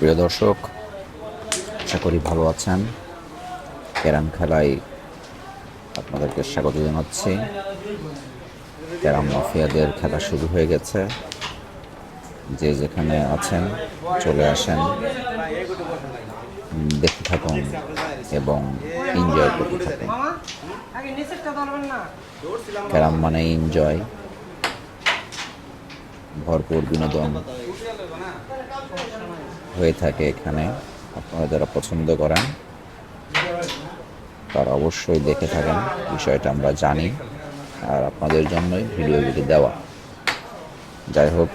প্রিয় দর্শক, আশা করি ভালো আছেন। ক্যারাম খেলায় আপনাদেরকে স্বাগত জানাচ্ছি। ক্যারাম মাফিয়াদের খেলা শুরু হয়ে গেছে। যে যেখানে আছেন, চলে আসেন। দেখতে থাকুন এবং এনজয় করতে থাকুন। ক্যারাম মানে এনজয় ভরপুর বিনোদন। হয়ে থাকে এখানে। আপনারা যারা পছন্দ করেন, তারা অবশ্যই দেখে থাকেন। বিষয়টা আমরা জানি। আর আপনাদের জন্যই ভিডিওগুলি দেওয়া। যাই হোক,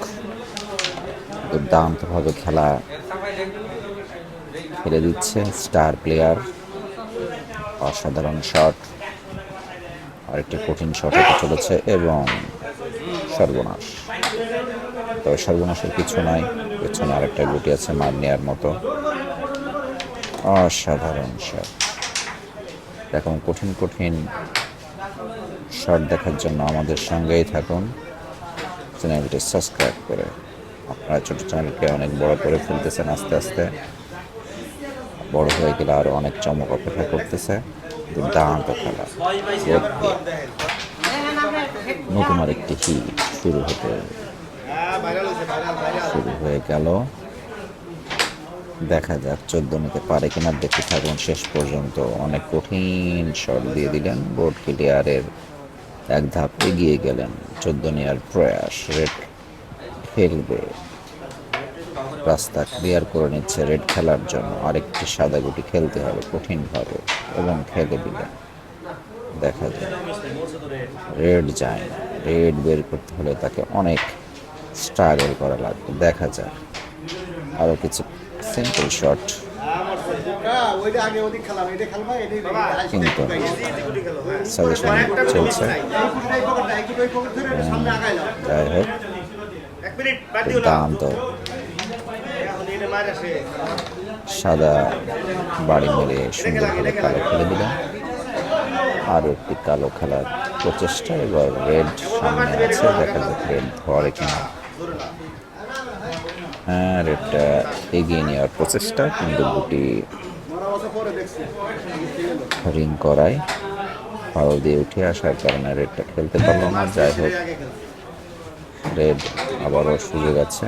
দুর্দান্তভাবে খেলা খেলে দিচ্ছে স্টার প্লেয়ার। অসাধারণ শট। আরেকটি কঠিন শট চলেছে এবং সর্বনাশ। তবে সর্বনাশের কিছু নাই। পেছনে আরেকটা গুটি আছে মার নেওয়ার মতো। অসাধারণ শট এরকম কঠিন কঠিন শট দেখার জন্য আমাদের সঙ্গেই থাকুন। চ্যানেলটি সাবস্ক্রাইব করে আপনারা ছোট চ্যানেলকে অনেক বড় করে ফেলতেছেন আস্তে আস্তে। বড় হয়ে গেলে আরও অনেক চমক অপেক্ষা করতেছে। দুর্দান্ত খেলা। নতুন আরেকটি হিট শুরু হতে হয়ে গেল। দেখা যাক চোদ্দ নিতে পারে কিনা। দেখতে থাকুন শেষ পর্যন্ত অনেক কঠিন শট দিয়ে দিলেন। বোর্ড ক্লিয়ারের এক ধাপ এগিয়ে গেলেন। চোদ্দ নেওয়ার প্রয়াস রেড খেলবে। রাস্তা ক্লিয়ার করে নিচ্ছে রেড খেলার জন্য। আরেকটি সাদা গুটি খেলতে হবে কঠিনভাবে এবং খেলে দিলেন। দেখা যায় রেড যায় না। রেড বের করতে হলে তাকে অনেক স্ট্রাগল করা লাগবে দেখা যাক। আরও কিছু সিম্পল শট কিন্তু চলছে। যাই হোক। মার আসে সাদা বাড়ি মেরে সুন্দর করে কালো খেলে দিলেন আরও একটি কালো খেলার প্রচেষ্টা, এবার রেড সামনে আছে। দেখা যাক রেড ধরে কিনা। হ্যাঁ রেডটা এগিয়ে নেওয়ার প্রচেষ্টা কিন্তু গুটি রিং করায়। ফাউল দিয়ে উঠে আসার কারণে রেডটা খেলতে পারল না। যাই হোক রেড আবারও সুযোগ আছে।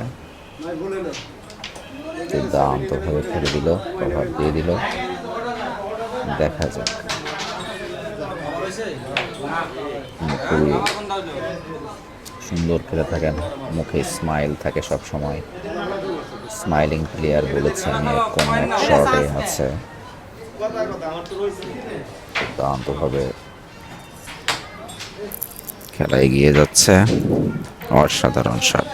দুর্দান্তভাবে ফেলে দিল কভার দিয়ে দিল। দেখা যাক। খুবই সুন্দর খেলে থাকেন, মুখে স্মাইল থাকে সব সময় স্মাইলিং প্লেয়ার বলেছেন কোন এক শর্টে আছে। দান্তভাবে খেলা এগিয়ে যাচ্ছে। অসাধারণ শট